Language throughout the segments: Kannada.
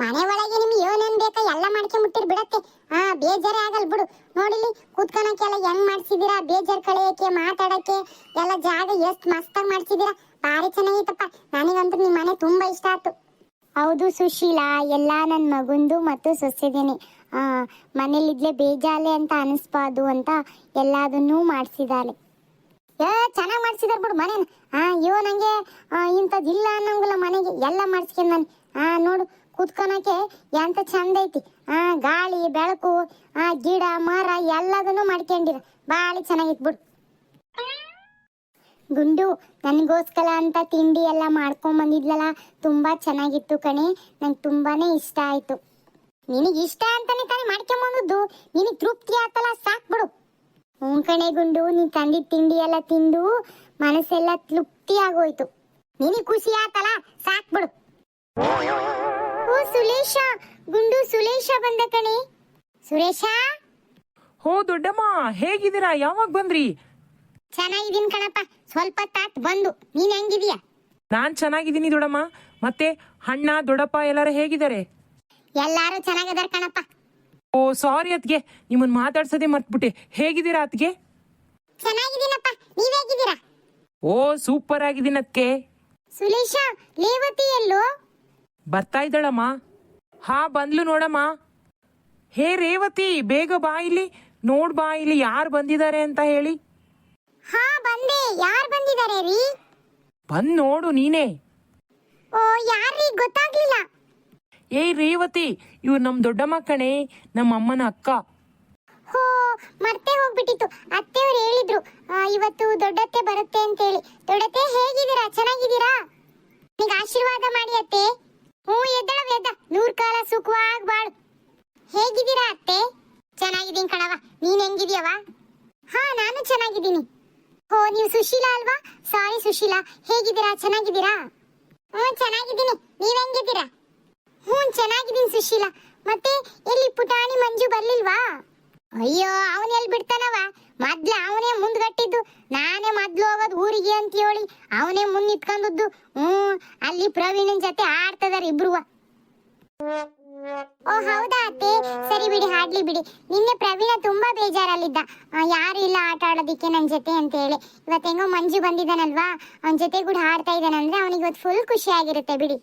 ಮನೆ ಒಳಗೆ ನಿಮ್ಗೆ ಏನೇನ್ ಬೇಕಾ ಎಲ್ಲ ಮಾಡ್ಕೊಂಬಿಟ್ಟಿರ್ ಬಿಡತ್ತೆ. ಹಾ ಬೇಜಾರೇ ಆಗಲ್ ಬಿಡು. ನೋಡಿಲಿ ಕೂತ್ಕೊಳಕ್ಕೆಲ್ಲ ಹೆಂಗ್ ಮಾಡ್ಸಿದೀರಾ? ಬೇಜಾರ್ ಕಳೆಯಕ್ಕೆ ಮಾತಾಡಕ್ಕೆ ಎಲ್ಲ ಜಾಗ ಎಷ್ಟ್ ಮಸ್ತಾಗಿ ಮಾಡ್ಸಿದೀರಾ? ಭಾರಿ ಚೆನ್ನಾಗಿತ್ತಪ್ಪ ನನಗಂತೂ ನಿಮ್ ಮನೆ ತುಂಬಾ ಇಷ್ಟ ಆಯ್ತು. ಹೌದು ಸುಶೀಲಾ ಎಲ್ಲ ನನ್ನ ಮಗುಂದು ಮತ್ತು ಸೊಸೆದೇನೆ. ಆ ಮನೇಲಿದ್ಲೆ ಬೇಜಾಲೆ ಅಂತ ಅನಿಸ್ಬಾರ್ದು ಅಂತ ಎಲ್ಲದನ್ನು ಮಾಡ್ಸಿದಾಳೆ. ಏ ಚೆನ್ನಾಗಿ ಮಾಡ್ಸಿದಾರೆ ಬಿಡು ಮನೇನ. ಹಾ ಇವ್ ನಂಗೆ ಇಂಥದ್ದು ಇಲ್ಲ ಅನ್ನಂಗಿಲ್ಲ ಮನೆಗೆ. ಎಲ್ಲ ಮಾಡ್ಸ್ಕೊಂಡ್ ನಾನು ಹಾ ನೋಡು ಕೂತ್ಕೊಳಕ್ಕೆ ಎಂತ ಚಂದ ಐತಿ. ಆ, ಗಾಳಿ, ಬೆಳಕು, ಆ, ಗಿಡ, ಮರ ಎಲ್ಲದನ್ನು ಮಾಡ್ಕೊಂಡಿರ. ಬಾಳಿ ಚೆನ್ನಾಗಿತ್ತು ಬಿಡು. ಗುಂಡು, ನನಗೋಸ್ಕರ ಅಂತ ತಿಂಡಿ ಎಲ್ಲ ಮಾಡ್ಕೊಂಡ್ ಬಂದಿದ್ಲಲ್ಲ, ತುಂಬಾ ಚೆನ್ನಾಗಿತ್ತು ಕಣೆ. ನಂಗೆ ತುಂಬಾನೇ ಇಷ್ಟ ಆಯ್ತು. ನಿನಗೆ ಇಷ್ಟ ಅಂತಾನೆ ತಾನೇ ಮಾಡ್ಕೊಂಬಂದದ್ದು ನಿನಗೆ ತೃಪ್ತಿ ಆತಲ್ಲ, ಸಾಕ್ ಬಿಡು. ಹ್ಞೂ ಕಣೆ ಗುಂಡು ನೀನ್ ತಂದಿದ್ ತಿಂಡಿ ಎಲ್ಲ ತಿಂದು ಮನಸ್ಸೆಲ್ಲ ತೃಪ್ತಿ ಆಗೋಯ್ತು ನಿನಗೆ ಖುಷಿ ಆತಲ್ಲ, ಸಾಕ್ ಬಿಡು. ಓ ಸುಲೇಶ ಗುಂಡು ಸುಲೇಶ ಬಂದ ಕಣೆ. ಸುರೇಶ? ಹೋ ದೊಡ್ಡಮ್ಮ ಹೇಗಿದ್ದೀರಾ? ಯಾವಾಗ ಬಂದ್ರಿ? ಚೆನ್ನಾಗಿದ್ದೀನಿ ಕಣಪ್ಪ. ಸ್ವಲ್ಪ ತಾತ್ ಬಂದು. ನೀನ್ ಹೆಂಗಿದೀಯ ನಾನ್ ಚೆನ್ನಾಗಿದ್ದೀನಿ ದೊಡ್ಡಮ್ಮ. ಮತ್ತೆ ಅಣ್ಣ ದೊಡ್ಡಪ್ಪ ಎಲ್ಲರೂ ಹೇಗಿದ್ದಾರೆ? ಎಲ್ಲಾರು ಚೆನ್ನಾಗಿದಾರ ಕಣಪ್ಪ. ಓ ಸಾರಿ ಅತ್ಗೆ ನಿಮ್ಮನ್ನ ಮಾತಾಡ್ಸೋದೇ ಮರ್ತ್ಬಿಟ್ಟೆ. ಹೇಗಿದ್ದೀರಾ ಅತ್ಗೆ ಚೆನ್ನಾಗಿದ್ದೀನಪ್ಪ. ನೀವ್ ಹೇಗಿದ್ದೀರಾ? ಓ ಸೂಪರ್ ಆಗಿದ್ದೀನಿ ಅತ್ಗೆ ಸುಲೇಶ ಲೇವತಿ ಎಲ್ಲೋ? ಬರ್ತಾ ಇದ್ದಾಳಮ್ಮ. ಹಾ ಬಂದ್ಲು ನೋಡಮ್ಮ. ಹೇ ರೇವತಿ ಬೇಗ ಬಾ ಇಲ್ಲಿ. ನೋಡ್ ಬಾ ಇಲ್ಲಿ ಯಾರು ಬಂದಿದ್ದಾರೆ ಅಂತ ಹೇಳಿ. ಹಾ ಬಂದೆ. ಯಾರು ಬಂದಿದ್ದಾರೆ ರೀ? ಬಂದ್ ನೋಡು ನೀನೇ. ಓ ಯಾರ್ರೀ ಗೊತ್ತಾಗ್ಲಿಲ್ಲ. ಏ ರೇವತಿ ಇವ್ರು ನಮ್ ದೊಡ್ಡಮ್ಮ ಕಣೆ ನಮ್ಮ ಅಮ್ಮನ ಅಕ್ಕ. ಹೋ ಮರ್ತೇ ಹೋಗ್ಬಿಟ್ಟಿತ್ತು. ಅತ್ತೆಯವ್ರು ಹೇಳಿದ್ರು ಆ, ಇವತ್ತು ದೊಡ್ಡತ್ತೆ ಬರುತ್ತೆ ಅಂತ ಹೇಳಿ ದೊಡ್ಡತ್ತೆ ಹೇಗಿದ್ದೀರಾ? ಚೆನ್ನಾಗಿದ್ದೀರಾ? ನಿಮ್ಗೆ ಆಶೀರ್ವಾದ ಮಾಡಿ ಅತ್ತೆ. ಹ್ಞೂ, ಎದ್ದಳ ವೇದ. ನೂರ್ ಕಾಲ ಸುಖವಾಗಿ ಬಾಳು. ಹೇಗಿದ್ದೀರಾ ಅತ್ತೆ? ಚೆನ್ನಾಗಿದ್ದೀನಿ ಕಣವ ನೀನ್ ಹೆಂಗಿದ್ಯವ ಹಾ, ನಾನು ಚೆನ್ನಾಗಿದ್ದೀನಿ. ಓ ನೀವು ಸುಶೀಲಾ ಅಲ್ವಾ? ಸಾರಿ ಸುಶೀಲಾ. ಹೇಗಿದ್ದೀರಾ? ಚೆನ್ನಾಗಿದ್ದೀರಾ? ಹ್ಞೂ, ಚೆನ್ನಾಗಿದ್ದೀನಿ. ನೀವ್ ಹೆಂಗಿದ್ದೀರಾ? ಹ್ಞೂ, ಚೆನ್ನಾಗಿದ್ದೀನಿ ಸುಶೀಲಾ. ಮತ್ತೆ, ಎಲ್ಲಿ ಪುಟಾಣಿ ಮಂಜು ಬರ್ಲಿಲ್ವಾ? ಅಯ್ಯೋ, ಅವನ್ ಎಲ್ಲಿ ಬಿಡ್ತಾನವ ಮೊದ್ಲ ಅವನೇ ಮುಂದ್ಗಟ್ಟಿದ್ದು. ನಾನೇ ಮೊದ್ಲು ಹೋಗೋದು ಊರಿಗೆ ಅಂತ ಹೇಳಿ ಅವನೇ ಮುಂದ್ ನಿಂತ್ಕೊಂಡದ್ದು ಹ್ಮ್ ಅಲ್ಲಿ ಪ್ರವೀಣನ್ ಜೊತೆ ಆಡ್ತದಾರ ಇಬ್ರು. ಓ, ಹೌದಾ ಅತ್ತೆ? ಸರಿ ಬಿಡಿ, ಹಾಡ್ಲಿ ಬಿಡಿ. ನಿನ್ನೆ ಪ್ರವೀಣ ತುಂಬಾ ಬೇಜಾರಲ್ಲಿದ್ದ. ಯಾರು ಇಲ್ಲ ಆಟ ಆಡೋದಿಕ್ಕೆ ನನ್ ಜೊತೆ ಅಂತ ಹೇಳಿ ಇವತ್ತು ಮಂಜು ಬಂದಿದ್ದಾನಲ್ವಾ? ಅವನ ಜೊತೆ ಕೂಡ ಹಾಡ್ತಾ ಇದ್ದಾನಂದ್ರೆ ಅವನಿಗೆ ಇವತ್ತು ಫುಲ್ ಖುಷಿ ಆಗಿರುತ್ತೆ, ಬಿಡಿ.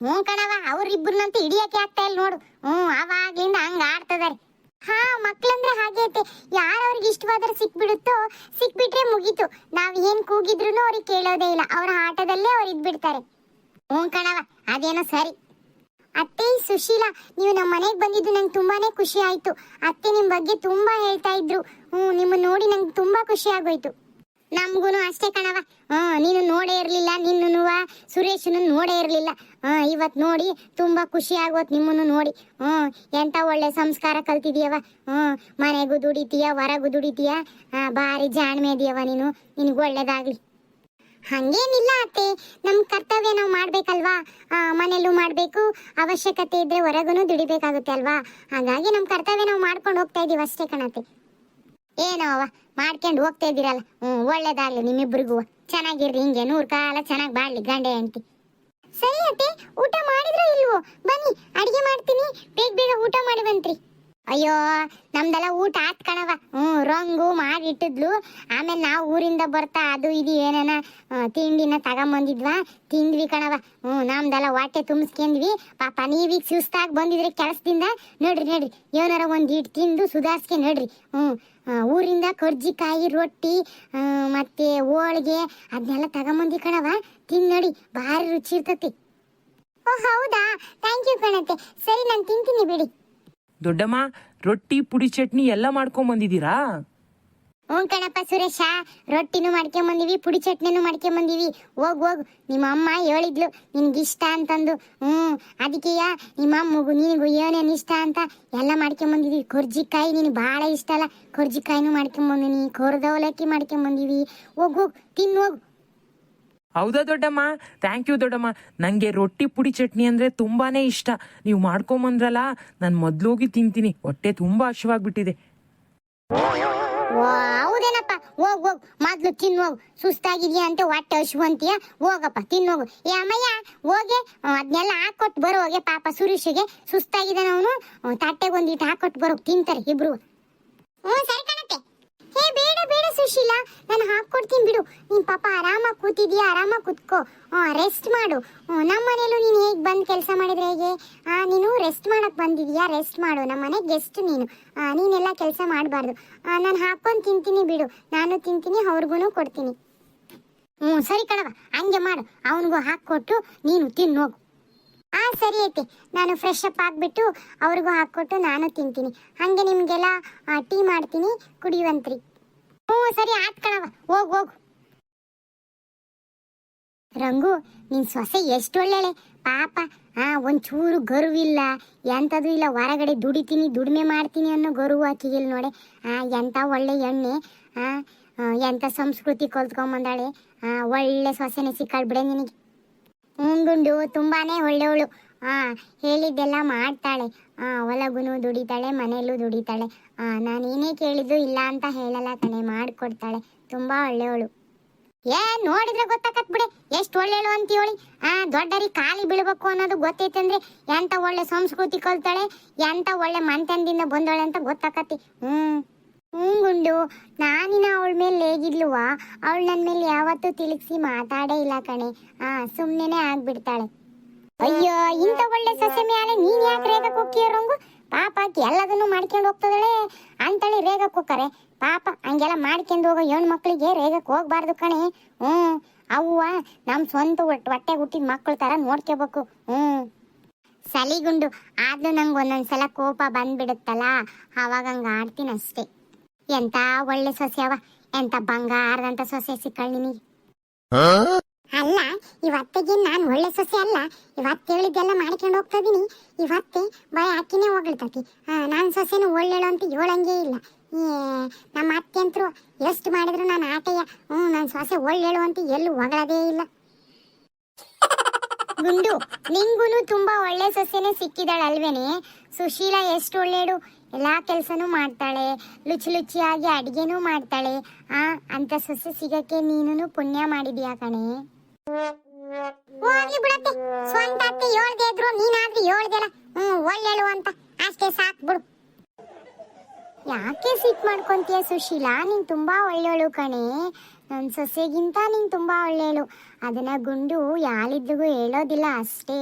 ಹ್ಞೂ ಕಣವ ಅವ್ರಿಬ್ಬರನ್ನಂತೂ ಹಿಡಿಯಕ್ಕೆ ಆಗ್ತಾ ಇಲ್ಲ ನೋಡು. ಹ್ಞೂ ಅವಾಗ್ಲಿಂದ ಹಂಗ ಆಡ್ತದಾರೆ. ಹಾ, ಮಕ್ಳಂದ್ರೆ ಹಾಗೆ ಐತೆ ಇಷ್ಟವಾದ್ರೆ ಸಿಕ್ಬಿಡುತ್ತೋ? ಸಿಕ್ಬಿಟ್ರೆ ಮುಗೀತು. ನಾವ್ ಏನ್ ಕೂಗಿದ್ರು ಅವ್ರಿಗೆ ಕೇಳೋದೇ ಇಲ್ಲ. ಅವ್ರ ಆಟದಲ್ಲೇ ಅವ್ರು ಇದ್ಬಿಡ್ತಾರೆ. ಹ್ಞೂ ಕಣವ ಅದೇನೋ ಸರಿ. ಅತ್ತೆ, ಸುಶೀಲಾ, ನೀವು ನಮ್ಮ ಮನೆಗೆ ಬಂದಿದ್ದು ನಂಗೆ ತುಂಬಾನೇ ಖುಷಿ ಆಯ್ತು. ಅತ್ತೆ ನಿಮ್ ಬಗ್ಗೆ ತುಂಬಾ ಹೇಳ್ತಾ ಇದ್ರು. ಹ್ಞೂ ನಿಮ್ಮನ್ನ ನೋಡಿ ನಂಗೆ ತುಂಬಾ ಖುಷಿ ಆಗೋಯ್ತು. ನಮ್ಗೂನು ಅಷ್ಟೇ ಕಣವ ಹಾ ನೀನು ನೋಡೇ ಇರ್ಲಿಲ್ಲ ನಿನ್ನೂ ಸುರೇಶನು ನೋಡೇ ಇರ್ಲಿಲ್ಲ. ಇವತ್ ನೋಡಿ ತುಂಬಾ ಖುಷಿ ಆಗೋತ್ ನಿಮ್ಮನ್ನು ನೋಡಿ. ಹ್ಮ್ ಎಂತ ಒಳ್ಳೆ ಸಂಸ್ಕಾರ ಕಲ್ತಿದ್ಯವ ಹ್ಮ್ ಮನೆಗೂ ದುಡಿತೀಯ, ಹೊರಗೂ ದುಡಿತೀಯ. ಭಾರಿ ಜಾಣ್ಮೆ ಇದೀಯವ ನೀನು. ನಿನಗೆ ಒಳ್ಳೇದಾಗ್ಲಿ. ಹಂಗೇನಿಲ್ಲ ಅತ್ತೆ, ನಮ್ ಕರ್ತವ್ಯ ನಾವು ಮಾಡ್ಬೇಕಲ್ವಾ? ಮನೆಯಲ್ಲೂ ಮಾಡ್ಬೇಕು, ಅವಶ್ಯಕತೆ ಇದ್ರೆ ಹೊರಗೂ ದುಡಿಬೇಕಾಗುತ್ತೆ ಅಲ್ವಾ? ಹಾಗಾಗಿ ನಮ್ ಕರ್ತವ್ಯ ನಾವು ಮಾಡ್ಕೊಂಡು ಹೋಗ್ತಾ ಇದೀವಿ ಅಷ್ಟೇ ಕಣತ್ತೆ. ಏನೋ ಅವ, ಮಾಡ್ಕೊಂಡು ಹೋಗ್ತಾ ಇದ್ದೀರಲ್ಲ. ಹ್ಞೂ ಒಳ್ಳೇದಾಗ್ಲಿ ನಿಮ್ಮಿಬ್ಬರಿಗೂ ಚೆನ್ನಾಗಿರ್ರಿ ಹಿಂಗೆ, ನೂರು ಕಾಲ ಚೆನ್ನಾಗಿ ಬಾಳ್ಲಿ ಗಂಡೆ ಅಂತಿ ಸರಿ ಅತ್ತೆ, ಊಟ ಮಾಡಿದ್ರೋ ಇಲ್ವೋ? ಬನ್ನಿ, ಅಡಿಗೆ ಮಾಡ್ತೀನಿ. ಬೇಗ ಬೇಗ ಊಟ ಮಾಡಿ ಬಂತ್ರಿ. ಅಯ್ಯೋ, ನಮ್ದೆಲ್ಲ ಊಟ ಆತ್ ಕಣವ ಹ್ಞೂ ರಂಗು, ಮಾಡಿ ಇಟ್ಟಿದ್ಲು. ಆಮೇಲೆ ನಾವು ಊರಿಂದ ಬರ್ತಾ ಅದು ಇದು ಏನೇನ ತಿಂಡಿನ ತಗೊಂಬಂದಿದ್ವಾ? ತಿಂದ್ವಿ ಕಣವ ಹ್ಞೂ ನಮ್ದೆಲ್ಲ ಹೊಟ್ಟೆ ತುಂಬಿಸ್ಕೊಂಡ್ವಿ. ಪಾಪ ನೀವೀಗ ಸುಸ್ತಾಗಿ ಬಂದಿದ್ರೆ ಕೆಲಸದಿಂದ ನೋಡ್ರಿ ನೋಡ್ರಿ. ಏನಾರ ಒಂದು ಇಟ್ಟು ತಿಂದು ಸುಧಾರಿಸ್ಕೆ ನೋಡ್ರಿ. ಹ್ಞೂ ಊರಿಂದ ಕರ್ಜಿಕಾಯಿ, ರೊಟ್ಟಿ ಮತ್ತೆ ಹೋಳಿಗೆ ಅದನ್ನೆಲ್ಲ ತಗೊಂಬಂದಿ ಕಣವ ತಿಂದು ನೋಡಿ, ಭಾರಿ ರುಚಿ ಇರ್ತತಿ. ಓ, ಹೌದಾ? ಥ್ಯಾಂಕ್ ಯು ಕಣತೆ ಸರಿ, ನಾನು ತಿಂತೀನಿ ಬಿಡಿ. ದೊಡ್ಡಮ್ಮ, ರೊಟ್ಟಿ, ಪುಡಿ ಚಟ್ನಿ ಎಲ್ಲ ಮಾಡ್ಕೊಂಡ್ ಬಂದಿದ್ದೀರಾ? ಹ್ಞೂ ಕಣಪ್ಪ ಸುರೇಶ, ರೊಟ್ಟಿನೂ ಮಾಡ್ಕೊಂಬಂದಿವಿ ಪುಡಿ ಚಟ್ನಿನೂ ಮಾಡ್ಕೊಂಬಂದಿವಿ ಹೋಗ್ ಹೋಗ್, ನಿಮ್ಮ ಅಮ್ಮ ಹೇಳಿದ್ಲು, ನಿನ್ಗೆ ಇಷ್ಟ ಅಂತಂದು. ಹ್ಞೂ, ಅದಕ್ಕೆಯ, ನಿಮ್ಮ ಅಮ್ಮಗೂ ನಿನಗೂ ಏನೇನು ಇಷ್ಟ ಅಂತ ಎಲ್ಲ ಬಂದಿದ್ವಿ ಕೊರ್ಜಿಕಾಯಿ ನಿನಗೆ ಭಾಳ ಇಷ್ಟ ಅಲ್ಲ, ಕೊರ್ಜಿಕಾಯಿನೂ ಮಾಡ್ಕೊಂಬಂದಿನಿ ಕೊರ್ದವಲಕ್ಕಿ ಮಾಡ್ಕೊಂಬಂದಿವಿ ಹೋಗ್ ಹೋಗ್ ಹೋಗು. ಹೌದಾ ದೊಡ್ಡಮ್ಮ? ಥ್ಯಾಂಕ್ ಯು ದೊಡ್ಡಮ್ಮ. ನನಗೆ ರೊಟ್ಟಿ ಪುಡಿ ಚಟ್ನಿ ಅಂದ್ರೆ ತುಂಬಾನೇ ಇಷ್ಟ. ನೀವು ಮಾಡ್ಕೊಂಬಂದ್ರಲ್ಲ, ನಾನು ಮೊದ್ಲೋಗಿ ತಿಂತೀನಿ. ಹೊಟ್ಟೆ ತುಂಬಾ ಹಸಿವಾಗ್ಬಿಟ್ಟಿದೆ. ಹೌದೇನಪ್ಪ? ಹೋಗ್ ಹೋಗ್. ಮೊದ್ಲು ತಿನ್, ಹೋಗು. ಸುಸ್ತಾಗಿದ್ಯಾ ಅಂತ ಹೊಟ್ಟೆ ಹಶು ಅಂತೀಯ? ಹೋಗಪ್ಪ ತಿನ್ನೋಗು ಏ, ಅಮ್ಮಯ್ಯ, ಹೋಗಿ. ಅದನ್ನೆಲ್ಲ ಹಾಕೊಟ್ಟು ಬರೋ ಹೋಗೆ ಪಾಪ ಸುರೇಶಿಗೆ. ಸುಸ್ತಾಗಿದ್ದಾನ ಅವನು. ತಟ್ಟೆಗೆ ಒಂದಿಟ್ಟು ಹಾಕೊಟ್ಟು ಬರೋ ತಿಂತಾರೆ ಇಬ್ರು. ಹ್ಞೂ ಸರಿ ಸುಶೀಲ ನಾನು ಹಾಕ್ಕೊಡ್ತೀನಿ ಬಿಡು. ನೀನು ಪಾಪ ಆರಾಮಾಗಿ ಕೂತಿದ್ಯಾ? ಆರಾಮಾಗಿ ಕೂತ್ಕೋ. ರೆಸ್ಟ್ ಮಾಡು. ನಮ್ಮ ಮನೇಲೂ ನೀನು ಹೇಗೆ ಬಂದು ಕೆಲಸ ಮಾಡಿದ್ರೆ ಹೇಗೆ? ನೀನು ರೆಸ್ಟ್ ಮಾಡೋಕ್ಕೆ ಬಂದಿದ್ಯಾ? ರೆಸ್ಟ್ ಮಾಡು. ನಮ್ಮ ಮನೆ ಗೆಸ್ಟ್ ನೀನು. ನೀನೆಲ್ಲ ಕೆಲಸ ಮಾಡಬಾರ್ದು. ನಾನು ಹಾಕ್ಕೊಂಡು ತಿಂತೀನಿ ಬಿಡು. ನಾನು ತಿಂತೀನಿ ಅವ್ರಿಗೂ ಕೊಡ್ತೀನಿ. ಹ್ಞೂ, ಸರಿ ಕಣವ ಹಂಗೆ ಮಾಡು. ಅವನಿಗೂ ಹಾಕ್ಕೊಟ್ಟು ನೀನು ತಿನ್ನು, ಹೋಗು. ಆ, ಸರಿ ಐತಿ. ನಾನು ಫ್ರೆಶ್ ಅಪ್ ಆಗಿಬಿಟ್ಟು ಅವ್ರಿಗೂ ಹಾಕ್ಕೊಟ್ಟು ನಾನು ತಿಂತೀನಿ. ಹಾಗೆ ನಿಮಗೆಲ್ಲ ಟೀ ಮಾಡ್ತೀನಿ. ಕುಡಿಯುವಂತ್ರಿ. ಹ್ಞೂ ಸರಿ ಆತ್ ಕಣವ ಹೋಗ್ ಹೋಗು. ರಂಗು ನಿನ್ ಸೊಸೆ ಎಷ್ಟು ಒಳ್ಳೆಳೆ. ಪಾಪ ಆ ಒಂಚೂರು ಗರುವಿಲ್ಲ. ಎಂಥದ್ದು ಇಲ್ಲ ಹೊರಗಡೆ ದುಡಿತೀನಿ ದುಡಿಮೆ ಮಾಡ್ತೀನಿ ಅನ್ನೋ ಗರುವು ಆಕಿಗಿಲ್ಲ ನೋಡಿ. ಆ ಎಂಥ ಒಳ್ಳೆ ಎಣ್ಣೆ ಆ ಆ, ಎಂಥ ಸಂಸ್ಕೃತಿ ಕಲ್ತ್ಕೊಂಬಂದಾಳೆ. ಆ ಒಳ್ಳೆ ಸೊಸೆನೇ ಸಿಕ್ಕಾಳ್ ಬಿಡೆ ನಿನಗೆ ಗುಂಡು ತುಂಬಾನೇ ಒಳ್ಳೆವಳು. ಆ, ಹೇಳಿದ್ದೆಲ್ಲ ಮಾಡ್ತಾಳೆ. ಆ ಹೊಲಗುನು ದುಡಿತಾಳೆ, ಮನೆಯಲ್ಲೂ ದುಡಿತಾಳೆ. ಆ ನಾನು ಏನೇ ಕೇಳಿದ್ದು ಇಲ್ಲ ಅಂತ ಹೇಳಲ್ಲ ಕಣೆ ಮಾಡ್ಕೊಡ್ತಾಳೆ. ತುಂಬಾ ಒಳ್ಳೆಯವಳು. ಏ, ನೋಡಿದ್ರೆ ಗೊತ್ತಾಕತ್ ಬಿಡಿ. ಎಷ್ಟು ಅಂತ ಹೇಳಿ ಆ, ದೊಡ್ಡರಿ ಖಾಲಿ ಬೀಳ್ಬೇಕು ಅನ್ನೋದು ಗೊತ್ತೈತಂದ್ರೆ ಎಂತ ಒಳ್ಳೆ ಸಂಸ್ಕೃತಿ ಕಲ್ತಾಳೆ, ಎಂತ ಒಳ್ಳೆ ಮಂತನದಿಂದ ಬಂದವಳೆ ಅಂತ ಗೊತ್ತಾಕತಿ. ಹ್ಮ್. ಹ್ಮ್ ಗುಂಡು, ನಾನಿನ ಅವಳ ಮೇಲೆ ಹೇಗಿದ್ಲುವಾ? ಅವಳು ನನ್ನ ಮೇಲೆ ಯಾವತ್ತೂ ತಿಳಿಸಿ ಮಾತಾಡೇ ಇಲ್ಲ ಕಣೆ. ಆ ಸುಮ್ಮನೆ ಆಗ್ಬಿಡ್ತಾಳೆ. ಅಯ್ಯೋ, ಇಂಥ ಒಳ್ಳೆ ಸಸ್ಯ ಮ್ಯಾಲೆ ನೀನ್ ಯಾಕೆ ರೇಗಕ್ಕೆ ಹೋಗ್ತೀಯ ಪಾಪ ಆಕಿ ಎಲ್ಲದನ್ನು ಮಾಡ್ಕೊಂಡು ಹೋಗ್ತದಳೆ. ಅಂತೇಳಿ ರೇಗಕ್ಕೆ ಹೋಗ್ತಾರೆ ಪಾಪ, ಹಂಗೆಲ್ಲ ಮಾಡ್ಕೊಂಡು ಹೋಗೋ ಹೆಣ್ಣು ಮಕ್ಕಳಿಗೆ ರೇಗಕ್ಕೆ ಹೋಗ್ಬಾರ್ದು ಕಣೆ. ಹ್ಞೂ ಅವ್ವ ನಮ್ಮ ಸ್ವಂತ ಹೊಟ್ಟೆ ಹೊಟ್ಟೆ ಹುಟ್ಟಿದ ಮಕ್ಕಳ ಥರ ನೋಡ್ಕೋಬೇಕು. ಹ್ಞೂ ಸಲಿಗುಂಡು ಆದ್ರೂ ನಂಗೆ ಒಂದೊಂದ್ಸಲ ಕೋಪ ಬಂದ್ಬಿಡುತ್ತಲ್ಲ? ಆವಾಗ ಹಂಗೆ ಆಡ್ತೀನಿ ಅಷ್ಟೇ. ಎಂತ ಒಳ್ಳೆ ಸೊಸೆ ಅವ. ಎಂತ ಬಂಗಾರದಂತ ಸೊಸೆ ಸಿಕ್ಕಳ್ ನಿನಗೆ. ಇವತ್ತಿಗೆ ನಾನು ಒಳ್ಳೆ ಸೊಸೆ ಅಲ್ಲ, ಇವತ್ತು ಹೇಳಿದ್ದೆಲ್ಲ ಮಾಡ್ಕೊಂಡು ಹೋಗ್ತಾ ಇದೀನಿ. ಇವತ್ತೆ ಬಾಯ್ ಹಾಕಿನೇ ಹೋಗ್ಲಿರ್ತತಿ ನಾನು ಸೊಸೆನೂ ಒಳ್ಳೆಳು ಅಂತ ಹೇಳಂಗೇ ಇಲ್ಲ. ನಮ್ಮ ಅತ್ತೆ ಅಂತರು ಎಷ್ಟು ಮಾಡಿದ್ರು ನಾನು ಆಟೆಯ ಹ್ಞೂ ನನ್ನ ಸೊಸೆ ಒಳ್ಳೆಳು ಅಂತ ಎಲ್ಲೂ ಹೊಗಳದೇ ಇಲ್ಲ. ಗುಂಡು, ನಿಂಗೂನು ತುಂಬಾ ಒಳ್ಳೆ ಸೊಸೆನೆ ಸಿಕ್ಕಿದಾಳೆ ಅಲ್ವೇನೆ ಸುಶೀಲಾ ಎಷ್ಟು ಒಳ್ಳೇಡು ಎಲ್ಲ ಕೆಲಸನೂ ಮಾಡ್ತಾಳೆ, ಲುಚಿ ಲುಚಿಯಾಗಿ ಅಡುಗೆನೂ ಮಾಡ್ತಾಳೆ. ಆ, ಅಂತ ಸೊಸೆ ಸಿಗಕ್ಕೆ ನೀನು ಪುಣ್ಯ ಮಾಡಿದ್ಯಾ ಕಣೆ? ಹೋಗ್ಲಿ ಬಿಡತ್ತೆ. ಸ್ವಂತ ಅತ್ತೆ ಹೇಳ್ದೆ ಇದ್ರು, ನೀನಾದ್ರೂ ಹೇಳ್ದೆಲ್ಲ ಹ್ಮ್ ಒಳ್ಳೆಳು ಅಂತ. ಅಷ್ಟೇ ಸಾಕ್ ಬಿಡು. ಯಾಕೆ ಸಿಟ್ ಮಾಡ್ಕೊಂತೀಯ ಸುಶೀಲಾ? ನೀನ್ ತುಂಬಾ ಒಳ್ಳೆಯಳು ಕಣೆ. ನನ್ ಸೊಸೆಗಿಂತ ನೀನ್ ತುಂಬಾ ಒಳ್ಳೆಯಳು ಅದನ್ನ ಗುಂಡು ಯಾಲಿದ್ದಗೂ ಹೇಳೋದಿಲ್ಲ ಅಷ್ಟೇ.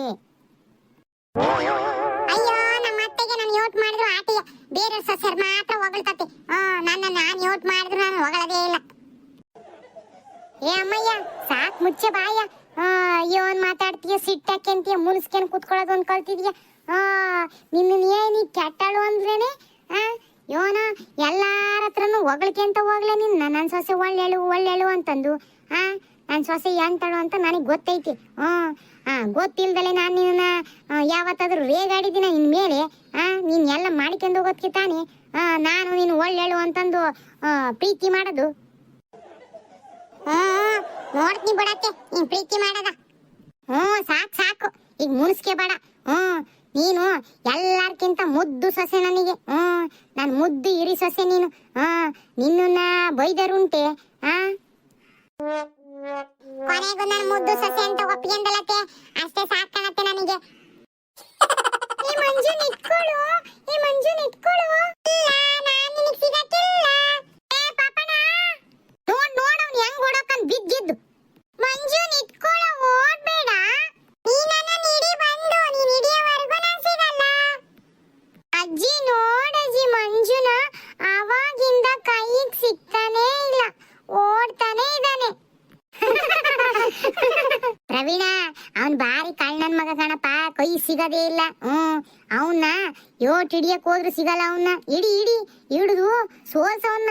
ಅಯ್ಯೋ, ನಮ್ಮ ಅತ್ತೆಗೆ ನಾನು ಯೋಟ್ ಮಾಡಿದ್ರು ಆಟಿಯ ಬೇರೆ ಸೊಸೆರ್ ಮಾತ್ರ ಹೊಗಳ್ತತೆ. ನನ್ನ ನಾನು ಯೋಟ್ ಮಾಡಿದ್ರು ನಾನು ಹೊಗಳದೇ ಇಲ್ಲ. ಏ ಅಮ್ಮಯ್ಯ, ಸಾಕ್ ಮುಚ್ಚೆ ಬಾಯ. ಆ ಅಯ್ಯೋ ಮಾತಾಡ್ತೀಯಾ ಅಂತೀಯ ಮುನ್ಸ್ಕೊಂಡ್ ಕುತ್ಕೊಳ್ಳೋದು ಒಂದ್ ಕಲ್ತಿದ್ಯ ಆ ನಿನ್ನ ಏನಿ ಕೆಟ್ಟಳು ಅಂದ್ರೇನೆ? ಆ ಯೋನ, ಎಲ್ಲಾರ ಹತ್ರನು ಹೊಗಳ್ಕೆಂತ ಹೋಗ್ಲೆ ನಿನ್ನ ನನ್ನ ಸೊಸೆ ಒಳ್ಳೆಳು ಒಳ್ಳೆಳು ಅಂತಂದು. ಆ ನನ್ನ ಸೊಸೆ ಎಂತಳು ಅಂತ ನನಗೆ ಗೊತ್ತೈತಿ. ಹ್ಞೂ ಆ ಗೊತ್ತಿಲ್ದಲೆ ನಾನು ನಿನ್ನ ಯಾವತ್ತಾದ್ರೂ ರೇಗಾಡಿದ್ದೀನ ನಿನ್ ಮೇಲೆ ಆ ನೀನ್ ಎಲ್ಲ ಮಾಡ್ಕೊಂಡು ಹೋಗೋದ್ಕೆ ತಾನೆ? ನಾನು ನೀನು ಒಳ್ಳೆಳು ಅಂತಂದು ಪ್ರೀತಿ ಮಾಡೋದು. ಹ್ಮ್ ನೋಡ್ತೀನಿ ಬಿಡತ್ತೆ ನೀನ್ ಪ್ರೀತಿ ಮಾಡದ. ಹ್ಮ್ ಸಾಕ್ ಸಾಕು. ಈಗ ಮುನ್ಸ್ಕೆ ಬೇಡ. ಹ್ಮ್ ನೀನು ಎಲ್ಲಾರ್ಕಿಂತ ಮುದ್ದು ಸೊಸೆ ನನಗೆ. ಹ್ಮ್ ನಾನು ಮುದ್ದು ಇರಿ ಸೊಸೆ ನೀನು. ಹಾ ನಿನ್ನ ಬೈದರುಂಟೆ. ಹಾ ಕೊನೆಗೂ ನಾನು ಮುದ್ದು ಸೊಸೆ ಅಂತ ಒಪ್ಪಿಗೆಂದಲತ್ತೆ ಅಷ್ಟೇ ಸಾಕಾಗತ್ತೆ ನನಗೆ. ಈ ಮಂಜು ನಿಟ್ಕೊಳು ಈ ಮಂಜು ನಿಟ್ಕೊಳು ಇಲ್ಲ ನಾನು ನಿನಗೆ ಸಿಗಕ್ಕಿಲ್ಲ ಏ ಪಾಪಣ್ಣ ನೋಡ್ ನೋಡ್ ಅವ್ನ್ ಹೆಂಗ್ ಓಡೋಕಂದ್ ಬಿದ್ದಿದ್ದು ಮಂಜು ನಿತ್ಕೊಳ ಓಡ್ಬೇಡ ನೀ ನನ್ನ ಹಿಡಿ ಬಂದು ನೀನ್ ಹಿಡಿಯೋವರೆಗೂ ನಾನ್ ಸಿಗಲ್ಲ ಅಜ್ಜಿ ನೋಡಜ್ಜಿ ಮಂಜುನ ಅವಾಗಿಂದ ಕೈಗ್ ಸಿಗ್ತಾನೇ ಇಲ್ಲ ಓಡ್ತಾನೆ ಇದ್ದಾನೆ ಪ್ರವೀಣ ಅವನ್ ಬಾರಿ ಕಳ್ಳನ್ ಮಗ ಕಣಪ್ಪ ಕೈ ಸಿಗದೇ ಇಲ್ಲ. ಹ್ಮ್ ಅವನ್ನ ಯೋಟ್ ಹಿಡಿಯಕ್ ಹೋದ್ರು ಸಿಗಲ್ಲ ಅವನ್ನ ಇಡಿ ಇಡಿ, ಹಿಡಿದು ಸೋಲ್ಸವನ್ನ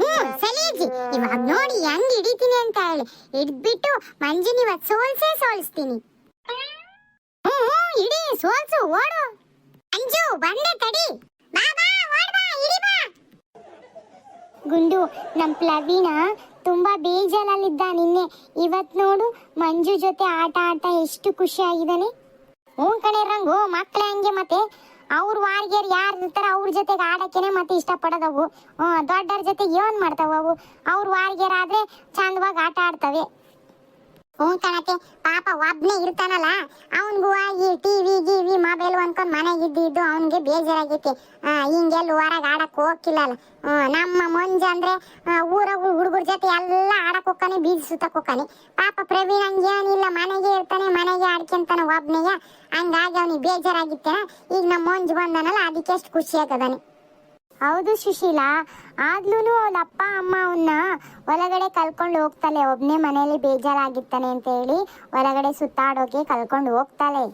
ಹ್ಮ್, ಸಲೀಜಿ, ಇವಾಗ ನೋಡಿ ಹೆಂಗ್ ಹಿಡಿತೀನಿ ಅಂತ ಹೇಳಿ. ಹಿಡ್ಬಿಟ್ಟು ಮಂಜಿನ ಇವತ್ ಸೋಲ್ಸೇ ಸೋಲ್ಸ್ತೀನಿ. ಹ್ಮ್ ಹ್ಮ್ ಇಡಿ ಸೋಲ್ಸು, ಓಡು. ಅಂಜು, ಬಂದೆ ತಡಿ. ಬಾ ಬಾ, ಓಡ್ ಬಾ ಇಡಿ ಬಾ. ಗುಂಡು, ನಮ್ ಪ್ಲವೀನ ತುಂಬಾ ಬೇಜಾರಲ್ಲಿದ್ದ ನಿನ್ನೆ. ಇವತ್ ನೋಡು, ಮಂಜು ಜೊತೆ ಆಟ ಆಟ ಎಷ್ಟು ಖುಷಿ ಆಗಿದ್ದಾನೆ ಹ್ಞೂ ಕಣೆ ರಂಗು, ಮಕ್ಳ ಹಂಗೆ ಮತ್ತೆ. ಅವ್ರ ವಾರ್ಗಿಯರ್ ಯಾರು ಇರ್ತಾರ ಅವ್ರ ಜೊತೆಗೆ ಆಡಕ್ಕೇನೆ ಮತ್ತೆ ಇಷ್ಟಪಡೋದವು. ಪಡೋದವು ದೊಡ್ಡವ್ರ ಜೊತೆ ಏನ್ ಮಾಡ್ತಾವ ಅವು? ಅವ್ರ ವಾರ್ಗಿಯರ್ ಆದ್ರೆ ಚಂದವಾಗಿ ಆಟ ಆಡ್ತವೆ. ಹ್ಞೂ ಕಣತೆ, ಪಾಪ ಒಬ್ನೇ ಇರ್ತಾನಲ್ಲ, ಅವನ್ಗೂ ಈ ಟಿವಿ ಗಿವಿ ಮೊಬೈಲ್ ಅನ್ಕೊಂಡ್ ಮನೆಗೆ ಇದ್ದಿದ್ದು ಅವನಿಗೆ ಬೇಜಾರಾಗೈತಿ. ಹಿಂಗೆಲ್ಲ ಹೊರಗೆ ಆಡಕ್ ಹೋಗಿಲ್ಲಲ್ಲ ನಮ್ಮ ಮಂಜ ಅಂದ್ರೆ ಊರಾಗ ಹುಡುಗರ ಜೊತೆ ಎಲ್ಲ ಆಡಕ್ ಹೋಗ್ತಾನೆ, ಬೀದಿ ಸುತ್ತಕ್ ಹೋಗ್ತಾನೆ. ಪಾಪ ಪ್ರವೀಣ್ ಹಂಗೇನಿಲ್ಲ ಮನೆಗೆ ಇರ್ತಾನೆ, ಮನೆಗೆ ಆಡ್ಕೊಂತಾನೆ ಒಬ್ನೇಯ ಹಂಗಾಗಿ ಅವನಿಗೆ ಬೇಜಾರಾಗಿತ್ತ. ಈಗ ನಮ್ಮ ಮಂಜು ಬಂದನಲ್ಲ, ಅದಕ್ಕೆ ಎಷ್ಟು ಖುಷಿ ಆಗದಾನೆ ಹೌದು ಸುಶೀಲಾ ಆದ್ಲೂನು ಅವಳ ಅಪ್ಪ, ಅಮ್ಮ ಅವನ್ನ ಒಳಗಡೆ ಕಲ್ಕೊಂಡು ಹೋಗ್ತಾಳೆ. ಒಬ್ನೇ ಮನೆಯಲ್ಲಿ ಬೇಜಾರಾಗಿತ್ತಾನೆ ಅಂತ ಹೇಳಿ ಹೊರಗಡೆ ಸುತ್ತಾಡೋಕೆ ಕಲ್ಕೊಂಡು ಹೋಗ್ತಾಳೆ.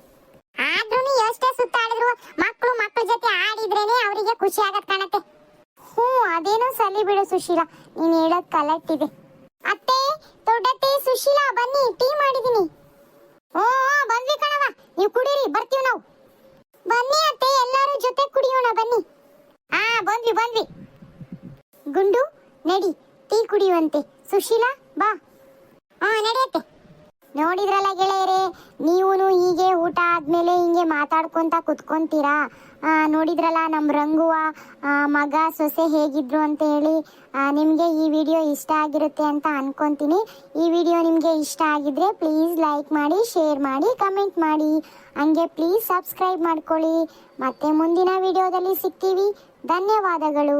ಆದ್ರೂ ಎಷ್ಟೇ ಸುತ್ತಾಡಿದ್ರು ಮಕ್ಕಳು ಮಕ್ಕಳ ಜೊತೆ ಆಡಿದ್ರೇನೆ ಅವರಿಗೆ ಖುಷಿ ಆಗತ್ ಕಾಣತ್ತೆ. ಹ್ಞೂ, ಅದೇನೋ ಸಲಿ ಬಿಡು ಸುಶೀಲಾ. ನೀನ್ ಹೇಳೋದ್ ಕಲೆಕ್ಟ್ ಇದೆ. ಅತ್ತೆ, ದೊಡ್ಡತ್ತೆ ಸುಶೀಲಾ, ಬನ್ನಿ, ಟೀ ಮಾಡಿದೀನಿ ಓ ಬಂದ್ವಿ ಕಣವ ನೀವು ಕುಡೀರಿ ಬರ್ತೀವಿ ನಾವು ಬನ್ನಿ ಅತ್ತೆ ಎಲ್ಲರೂ ಜೊತೆ ಕುಡಿಯೋಣ ಬನ್ನಿ ಆ ಬಂದ್ವಿ ಬಂದ್ವಿ ಗುಂಡು ನಡಿ, ಟೀ ಕುಡಿಯುವಂತೆ. ಸುಶೀಲಾ, ಬಾ. ಹಾ, ನಡೆಯತ್ತೆ. ನೋಡಿದ್ರಲ್ಲ ಗೆಳೆಯರೇ ನೀವೂ ಹೀಗೆ ಊಟ ಆದ್ಮೇಲೆ ಹಿಂಗೆ ಮಾತಾಡ್ಕೊಂತ ಕುತ್ಕೊಂತೀರಾ? ನೋಡಿದ್ರಲ್ಲ ನಮ್ಮ ರಂಗುವ ಮಗ ಸೊಸೆ ಹೇಗಿದ್ರು ಅಂತ ಹೇಳಿ ನಿಮಗೆ ಈ ವಿಡಿಯೋ ಇಷ್ಟ ಆಗಿರುತ್ತೆ ಅಂತ ಅನ್ಕೊಂತೀನಿ. ಈ ವಿಡಿಯೋ ನಿಮಗೆ ಇಷ್ಟ ಆಗಿದ್ರೆ ಪ್ಲೀಸ್ ಲೈಕ್ ಮಾಡಿ, ಶೇರ್ ಮಾಡಿ, ಕಮೆಂಟ್ ಮಾಡಿ. ಹಂಗೆ ಪ್ಲೀಸ್ ಸಬ್ಸ್ಕ್ರೈಬ್ ಮಾಡ್ಕೊಳ್ಳಿ. ಮತ್ತೆ ಮುಂದಿನ ವಿಡಿಯೋದಲ್ಲಿ ಸಿಗ್ತೀವಿ. ಧನ್ಯವಾದಗಳು.